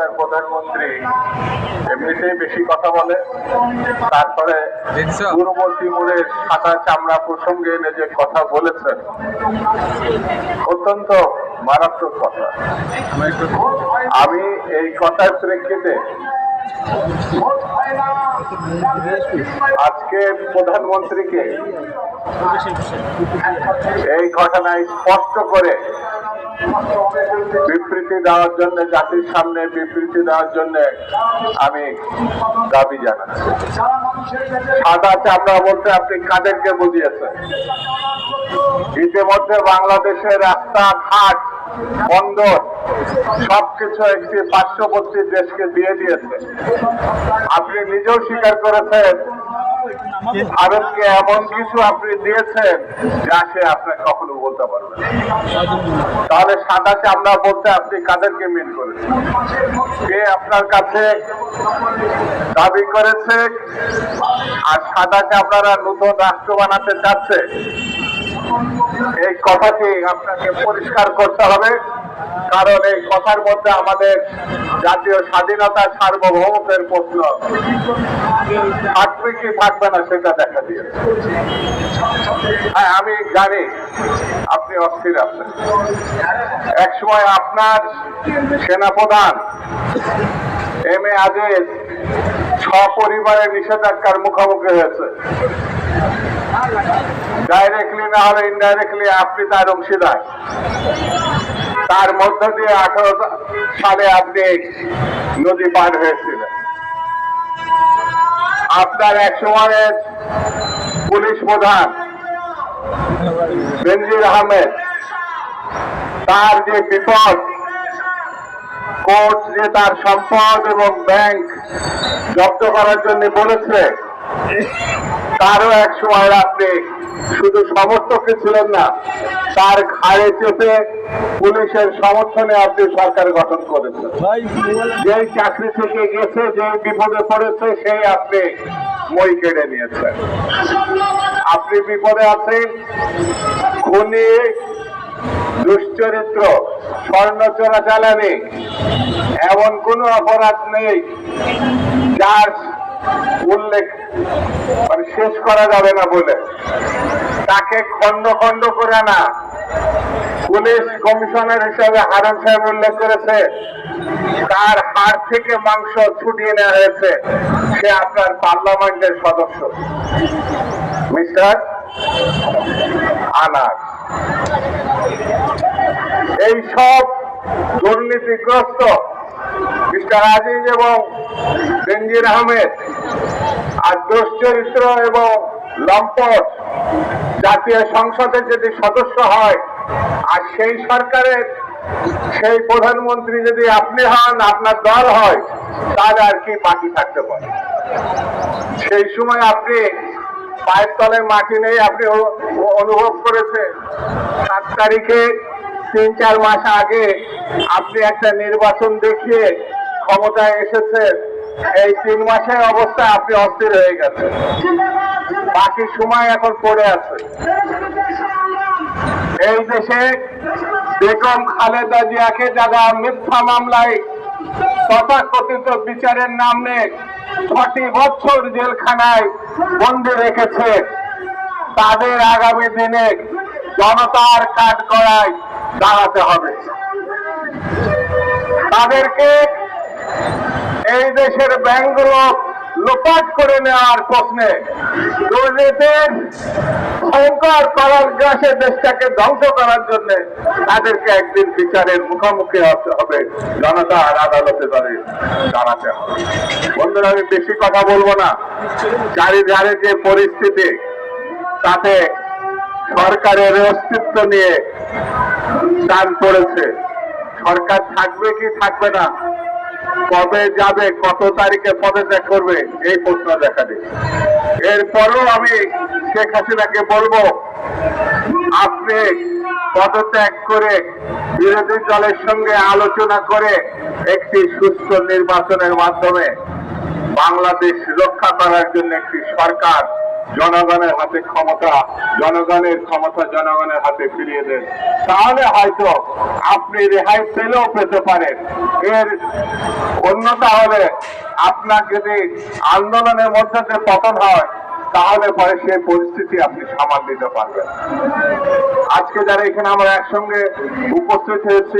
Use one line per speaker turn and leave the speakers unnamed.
তার প্রধানমন্ত্রী এমনিতেই বেশি কথা বলে। তারপরে পূর্ব তিমুরের সাদা চামড়া প্রসঙ্গে এনে যে কথা বলেছেন অত্যন্ত মারাত্মক কথা। আমি এই কথার প্রেক্ষিতে আজকে প্রধানমন্ত্রীকে এই ঘটনায় স্পষ্ট করে বিবৃতি দেওয়ার জন্য, জাতির সামনে বিবৃতি দেওয়ার জন্য আমি দাবি জানাচ্ছি। সাদা চামড়া বলতে আপনি কাদেরকে বুঝিয়েছেন। ইতিমধ্যে বাংলাদেশের রাস্তা ঘাট বন্দর, সবকিছু একটি পার্শ্ববর্তী দেশকে দিয়ে দিয়েছে। আপনি নিজেও স্বীকার করেছেন ভারতকে এমন কিছু আপনি দিয়েছেন যা সে আপনাকে কখনো বলতে পারবে তাহলে সাদা চামড়া বলতে আপনি কাদেরকে মিল করেছেন? কে আপনার কাছে দাবি করেছে? আর সাদা চামড়ারা নতুন রাষ্ট্র বানাতে চাচ্ছে? এই কথাটি আপনাকে পরিষ্কার করতে হবে। কারণ এই কথার মধ্যে আমাদের জাতীয় স্বাধীনতা সার্বভৌমত্বের প্রশ্ন। থাকবে কি থাকবে না সেটা দেখা দিয়ে হ্যাঁ আমি জানি আপনি অস্থির আছেন। এক সময় আপনার সেনাপ্রধান এম এ আজিজ সপরিবারে নিষেধাজ্ঞার মুখোমুখি হয়েছে। ডাইরেক্টলি না হলে ইনডাইরেক্টলি আপনি তার অংশীদার। তার মধ্য দিয়ে আঠারো সালে আপনি নদী পার হয়েছিলেন। আপনার এক সময়ের পুলিশ প্রধান বেনজির আহমেদ, তার যে বিপদ কোর্ট যে তার সম্পদ এবং ব্যাংক জব্দ করার জন্য বলেছে তারও এক সময় আপনি শুধু সমর্থকে ছিলেন না তার ঘাড়ে চেপে পুলিশের সমর্থনে আপনি সরকার গঠন করেছেন যেই চাকরি থেকে গেছে যে বিপদে পড়েছে সেই আপনি মই কেড়ে নিয়েছেন। আপনি বিপদে আছেন খুনি দুশ্চরিত্র স্বর্ণ চোরাচালানি এমন কোনো অপরাধ নেই যার উল্লেখ মানে শেষ করা যাবে না বলে। তাকে খণ্ড খণ্ড করে না পুলিশ কমিশনার হিসেবে হারুন সাহেব উল্লেখ করেছে, তার হাড় থেকে মাংস ছুটিয়ে নেওয়া হয়েছে। সে আপনার পার্লামেন্টের সদস্য। মিস্টার আনাস। এই সব দুর্নীতিগ্রস্ত মিস্টার আজিজ এবং বেনজির আহমেদ আর দুশ্চরিত্র এবং লম্পট জাতীয় সংসদের যদি সদস্য হয়, আর সেই সরকারের সেই প্রধানমন্ত্রী যদি আপনি হন, আপনার দল হয়, তাহলে আর কি বাকি থাকতে পারে? সেই সময় আপনি পায়ের তলে মাটি নেই, আপনি অনুভব করেছেন। সাত তারিখে তিন, চার মাস আগে আপনি একটা নির্বাচন দেখিয়ে ক্ষমতায় এসেছেন। এই তিন মাসের অবস্থায় আপনি অস্থির হয়ে গেছেন। বাকি সময় এখন পড়ে আছে। এই দেশে বেগম খালেদা জিয়াকে যারা মিথ্যা মামলায় তথাকথিত বিচারের নামে ছটি বছর জেলখানায় বন্দি রেখেছে, তাদের আগামী দিনে জনতার কাজ করায় দাঁড়াতে হবে। তাদেরকে এই দেশের ব্যাংকগুলো লোপাট করে নেওয়ার প্রশ্নে দুর্নীতির ভয়ঙ্কর করার গ্রাসে দেশটাকে ধ্বংস করার জন্য তাদেরকে একদিন বিচারের মুখোমুখি হতে হবে। জনতার আদালতে তাদের দাঁড়াতে হবে। বন্ধুরা, আমি বেশি কথা বলব না। চারিধারে যে পরিস্থিতি, তাতে সরকারের অস্তিত্ব নিয়ে টান পড়েছে। সরকার থাকবে কি থাকবে না কবে যাবে, কত তারিখে পদত্যাগ করবে, এই প্রশ্ন দেখা দিচ্ছে এরপরও আমি শেখ হাসিনাকে বলব, আপনি পদত্যাগ করে বিরোধী দলের সঙ্গে আলোচনা করে একটি সুস্থ নির্বাচনের মাধ্যমে বাংলাদেশ রক্ষা করার জন্য একটি সরকার জনগণের হাতে ক্ষমতা, জনগণের ক্ষমতা জনগণের হাতে ফিরিয়ে দেন। তাহলে হয়তো আপনি রেহাই পেলেও পেতে পারেন। এর অন্যতা হলে আপনার যদি আন্দোলনের মধ্যে যে পতন হয়, তাহলে পরে সেই পরিস্থিতি আপনি সামাল দিতে পারবেন। আজকে যারা এখানে আমরা একসঙ্গে উপস্থিত হয়েছি